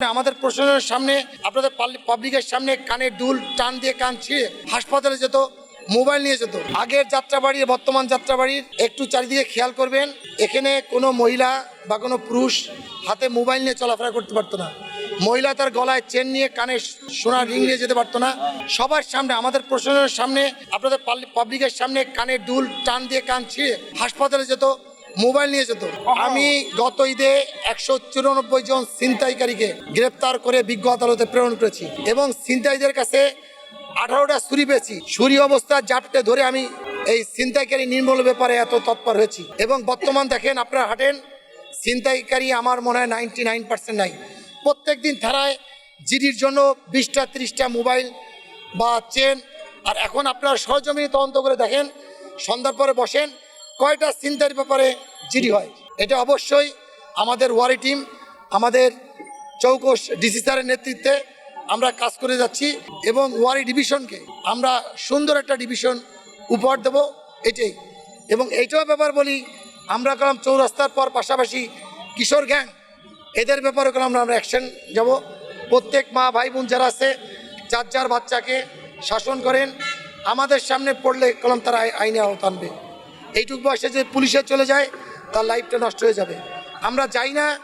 আমাদের প্রশাসনের সামনে, আপনাদের পাবলিকের সামনে কানে দুল, টান দিয়ে কান ছিঁড়ে হাসপাতালে যেত, মোবাইল নিয়ে যেত। আগের যাত্রাবাড়ি বর্তমান যাত্রাবাড়ির একটু চারিদিকে খেয়াল করবেন, এখানে কোনো মহিলা বা কোনো পুরুষ হাতে মোবাইল নিয়ে চলাফেরা করতে পারতো না। মহিলা তার গলায় চেন নিয়ে কানে সোনার রিং নিয়ে যেতে পারতো না। সবার সামনে, আমাদের প্রশাসনের সামনে, আপনাদের পাবলিকের সামনে কানে দুল, টান দিয়ে কান ছিঁড়ে হাসপাতালে যেত মোবাইল নিয়ে যেত। আমি গত ঈদে একশো চুরানব্বই জন ছিনতাইকারীকে গ্রেপ্তার করে বিজ্ঞ আদালতে প্রেরণ করেছি এবং ছিনতাইদের কাছে আঠারোটা ছুরি পেয়েছি। ছুরি অবস্থা জাপটে ধরে আমি এই ছিনতাইকারী নির্মূল ব্যাপারে এত তৎপর হয়েছি। এবং বর্তমান দেখেন আপনারা হাঁটেন ছিনতাইকারী আমার মনে হয় নাইনটি নাইন পার্সেন্ট নাই। প্রত্যেক দিন থানায় জিডির জন্য বিশটা ত্রিশটা মোবাইল বা চেন। আর এখন আপনারা সরজমিনে তদন্ত করে দেখেন সন্ধ্যার পরে বসেন কয়টা চিন্তার ব্যাপারে জিডি হয়? এটা অবশ্যই আমাদের ওয়ারি টিম, আমাদের চৌকস ডিসি স্যারের নেতৃত্বে আমরা কাজ করে যাচ্ছি এবং ওয়ারি ডিভিশনকে আমরা সুন্দর একটা ডিভিশন উপহার দেব এটাই। এবং এইটাও ব্যাপার বলি, আমরা করলাম চৌরাস্তার পর পাশাপাশি কিশোর গ্যাং, এদের ব্যাপারে করলাম আমরা অ্যাকশন যাব প্রত্যেক মা ভাই বোন যারা আছে, যার যার বাচ্চাকে শাসন করেন, আমাদের সামনে পড়লে কলম তারা আই- আইনে আওতা আনবে। এইটুকু বয়সে যে পুলিশে চলে যায় তার লাইফটা নষ্ট হয়ে যাবে। আমরা যাই না